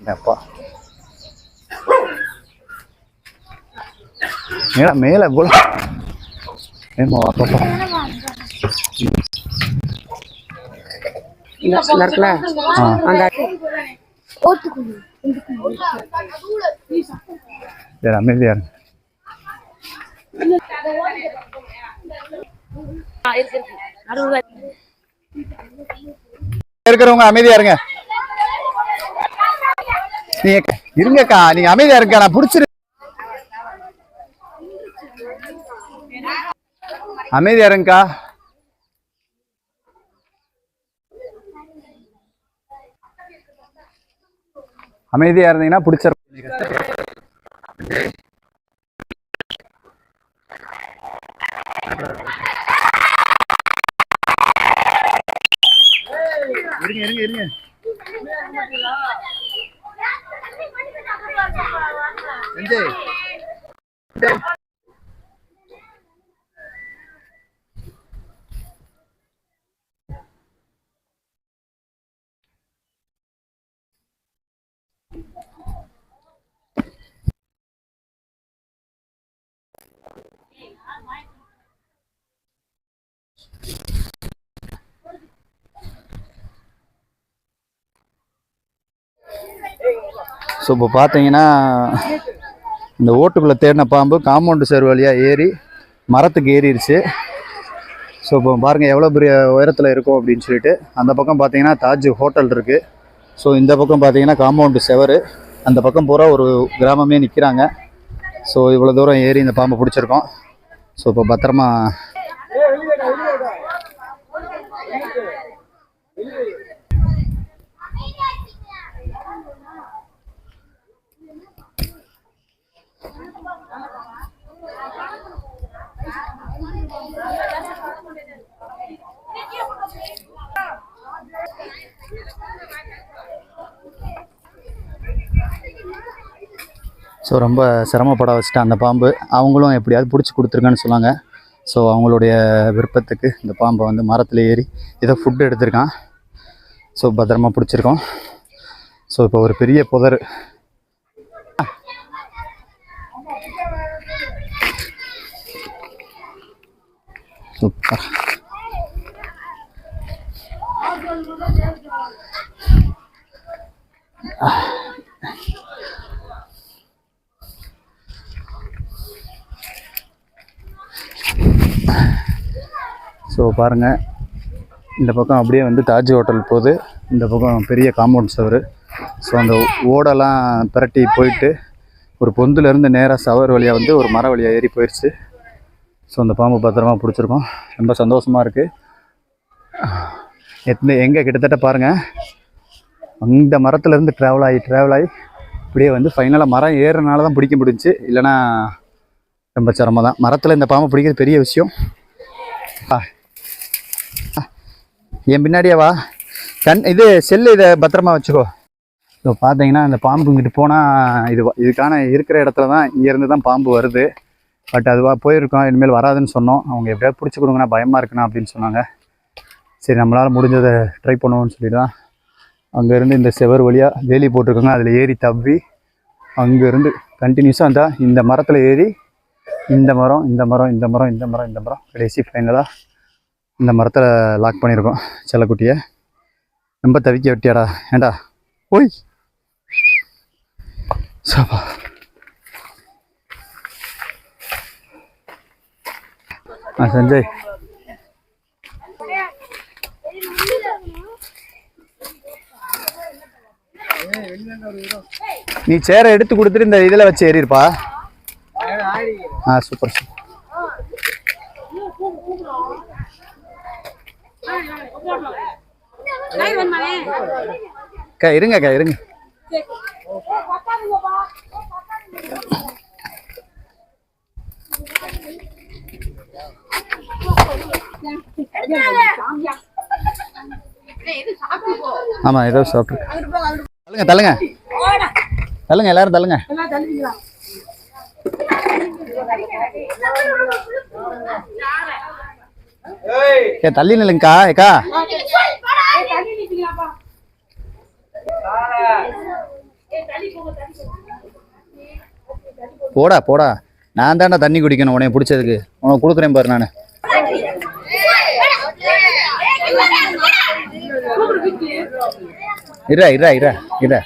அப்பா. மேல மேல போல. ஏமா அப்பா அமைதியா இருக்கிறவங்க அமைதியா இருங்க. நீங்க இருங்கக்கா நீங்க அமைதியா இருக்க நான் புடிச்சிரு அமைதியா இருங்கக்கா. அமைதியா இருந்தீங்கன்னா பிடிச்சிரு இருங்க இருங்க இருங்க. சஞ்சய் ஸோ இப்போ பார்த்தீங்கன்னா இந்த ஓட்டுக்குள்ளே தேடின பாம்பு காம்பவுண்டு சேர் வழியாக ஏறி மரத்துக்கு ஏறிடுச்சு ஸோ இப்போ பாருங்கள் எவ்வளோ பெரிய உயரத்தில் இருக்கும் அப்படின்னு சொல்லிட்டு அந்த பக்கம் பார்த்தீங்கன்னா தாஜ் ஹோட்டல் இருக்குது ஸோ இந்த பக்கம் பார்த்தீங்கன்னா காம்பவுண்டு செவரு. அந்த பக்கம் பூரா ஒரு கிராமமே நிற்கிறாங்க ஸோ இவ்வளோ தூரம் ஏறி இந்த பாம்பை பிடிச்சிருக்கோம். ஸோ இப்போ பத்திரமா ஸோ ரொம்ப சிரமப்பட வச்சுட்டு அந்த பாம்பு. அவங்களும் எப்படியாவது பிடிச்சி கொடுத்துருக்கான்னு சொன்னாங்க. ஸோ அவங்களுடைய விருப்பத்துக்கு இந்த பாம்பை வந்து மரத்தில் ஏறி ஏதோ ஃபுட்டு எடுத்திருக்கான். ஸோ பத்திரமா பிடிச்சிருக்கோம். ஸோ இப்போ ஒரு பெரிய புதர். சூப்பர் ஸோ பாருங்கள் இந்த பக்கம் அப்படியே வந்து தாஜ் ஹோட்டல் போகுது. இந்த பக்கம் பெரிய காம்பவுண்ட் சவர் ஸோ அந்த ஓடெல்லாம் பிரட்டி போயிட்டு ஒரு பொந்துலேருந்து நேராக சவர் வழியாக வந்து ஒரு மர வழியாக ஏறி போயிடுச்சு ஸோ அந்த பாம்பு பத்திரமா பிடிச்சிருக்கோம். ரொம்ப சந்தோஷமாக இருக்குது எத்தனை எங்கே கிட்டத்தட்ட பாருங்கள் அந்த மரத்துலேருந்து ட்ராவல் ஆகி ட்ராவல் ஆகி இப்படியே வந்து ஃபைனலாக மரம் ஏறுறனால தான் பிடிக்க முடிஞ்சுச்சு. இல்லைன்னா ரொம்ப சிரமம் தான் மரத்தில் இந்த பாம்பை பிடிக்கிறது பெரிய விஷயம். ஆ. ஆ. என் பின்னாடியே வா. கண் இது செல்லு இதை பத்திரமா வச்சுக்கோ. இப்போ பார்த்தீங்கன்னா இந்த பாம்பு இங்கிட்டு போனால் இது இதுக்கான இருக்கிற இடத்துல தான் இங்கேருந்து தான் பாம்பு வருது. பட் அதுவாக போயிருக்கோம் இனிமேல் வராதுன்னு சொன்னோம். அவங்க எப்படியாவது பிடிச்சி கொடுங்கண்ணா பயமாக இருக்குண்ணா அப்படின்னு சொன்னாங்க. சரி நம்மளால் முடிஞ்சதை ட்ரை பண்ணுவோம்னு சொல்லி தான் அங்கேருந்து இந்த செவர் வழியாக வேலி போட்டிருக்காங்க. அதில் ஏறி தவ்வி அங்கேருந்து கண்டினியூஸாக அந்த இந்த மரத்தில் ஏறி இந்த மரம் இந்த மரம் இந்த மரம் இந்த மரம் இந்த மரம் கடைசி ஃபைனலாக இந்த மரத்தில் லாக் பண்ணியிருக்கோம். செல்லக்குட்டியை. ரொம்ப தவிக்க விட்டியாடா. ஏண்டா? ஓய்! சபா ஆ சஞ்சய். நீ சேரை எடுத்து கொடுத்துட்டு இந்த இதில் வச்சு ஏறியிருப்பா ஆ சூப்பர் சூப்பர் அக்கா இருங்க அக்கா இருங்க. ஆமா ஏதோ சாப்பிட்டு தள்ளுங்க தள்ளுங்க. தள்ளுங்க எல்லாரும் தள்ளுங்க. ஏ தள்ளி நில்லுங்கக்கா ஏக்கா. போடா போடா. நான் தான்டா தண்ணி குடிக்கணும் உனக்கு பிடிச்சதுக்கு. உனக்கு கொடுக்குறேன் பாரு நான். இரா இரா இரா இரா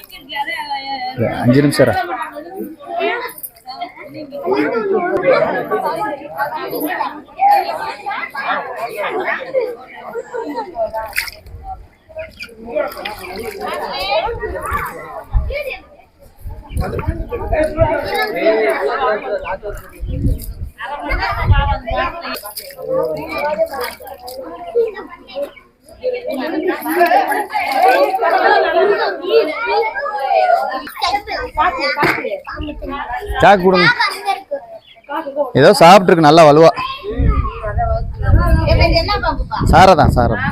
இரு, அஞ்சு நிமிஷம் இரா. சாக்கு கொடுங்க. ஏதோ சாப்பிட்டுருக்கு நல்லா வலுவா. சாரதான் சாரதான்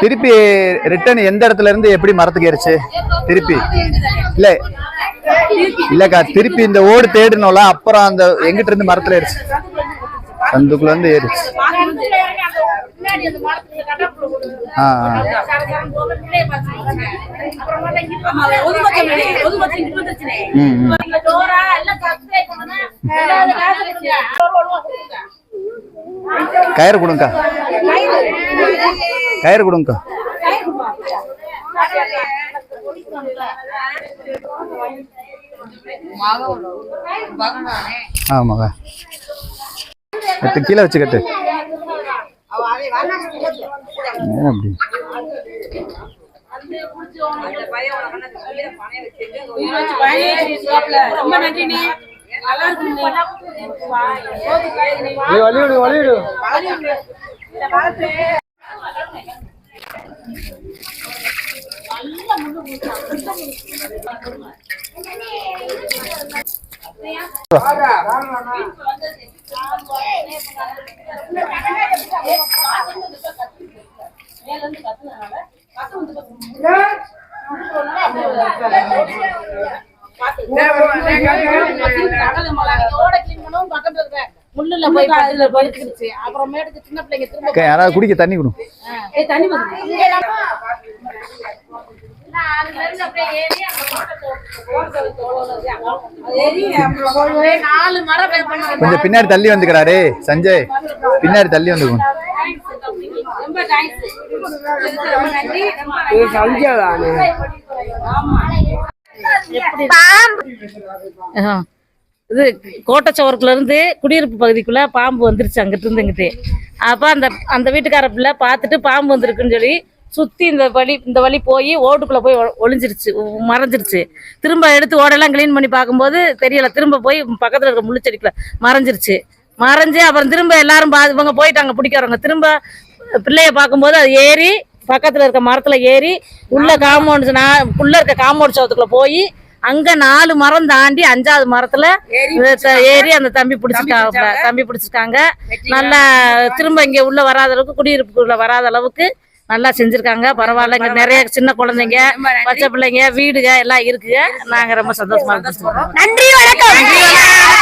திருப்பி ரிட்டர்ன் எந்த இடத்துல இருந்து எப்படி மரத்துக்கு ஏறிச்சு? திருப்பி. இல்ல. இல்லக்கா திருப்பி இந்த ஓடு தேடணும்ல அப்புறம் அந்த எங்கிட்ட இருந்து மரத்துல ஏறிச்சு. சந்துக்குள்ள இருந்து ஏறிச்சு ஆ. கயிறு கொடுங்கக்கா. கயிறு கொடுங்கக்கா. ஆமாங்க கட்டு கீழே வச்சு கட்டு. அப்படி? முள்ளுல போய் பக்கத்துல போயிடுச்சு அப்புறமேட்டுக்கு சின்ன பிள்ளைங்க திரும்ப யாராவது குடிக்க தண்ணி கொடுங்க ஏய், தண்ணி கொஞ்சம் பின்னாடி தள்ளி வந்துக்கிறாரே சஞ்சய். பின்னாடி தள்ளி வந்துக்கணும் ரொம்ப தேங்க்ஸ் ரொம்ப நன்றி ரொம்ப ஆ. இது கோட்டச்சவரத்துல இருந்து குடியிருப்பு பகுதிக்குள்ள பாம்பு வந்துருச்சு அங்கிட்டு இருந்து இங்கிட்டு. அப்ப அந்த அந்த வீட்டுக்கார பிள்ளை பார்த்துட்டு பாம்பு வந்திருக்குன்னு சொல்லி சுத்தி இந்த வழி இந்த வழி போய் ஓட்டுக்குள்ள போய் ஒளிஞ்சிருச்சு மறைஞ்சிருச்சு. திரும்ப எடுத்து ஓடெல்லாம் க்ளீன் பண்ணி பார்க்கும்போது தெரியல. திரும்ப போய் பக்கத்துல இருக்க முள்ளுச்செடிக்குள்ள மறைஞ்சிருச்சு. மறைஞ்சு அப்புறம் திரும்ப எல்லாரும் பா இவங்க போயிட்டாங்க பிடிக்கிறவங்க திரும்ப பிள்ளைய பார்க்கும்போது அது ஏறி பக்கத்துல இருக்க மரத்துல ஏறி உள்ள காம்பவுண்ட் நான் உள்ள இருக்க காம்பவுண்ட் சவத்துக்குள்ள போய் அங்க நாலு மரம் தாண்டி அஞ்சாவது மரத்துல ஏறி அந்த தம்பி பிடிச்சிருக்காங்க. தம்பி பிடிச்சிருக்காங்க. நல்லா திரும்ப இங்க உள்ள வராத அளவுக்கு குடியிருப்புக்குள்ள வராத அளவுக்கு நல்லா செஞ்சிருக்காங்க. பரவாயில்ல. இங்க நிறைய சின்ன குழந்தைங்க பச்சை பிள்ளைங்க வீடுக எல்லாம் இருக்குங்க நாங்க ரொம்ப சந்தோஷமா இருக்கோம். நன்றி வணக்கம்.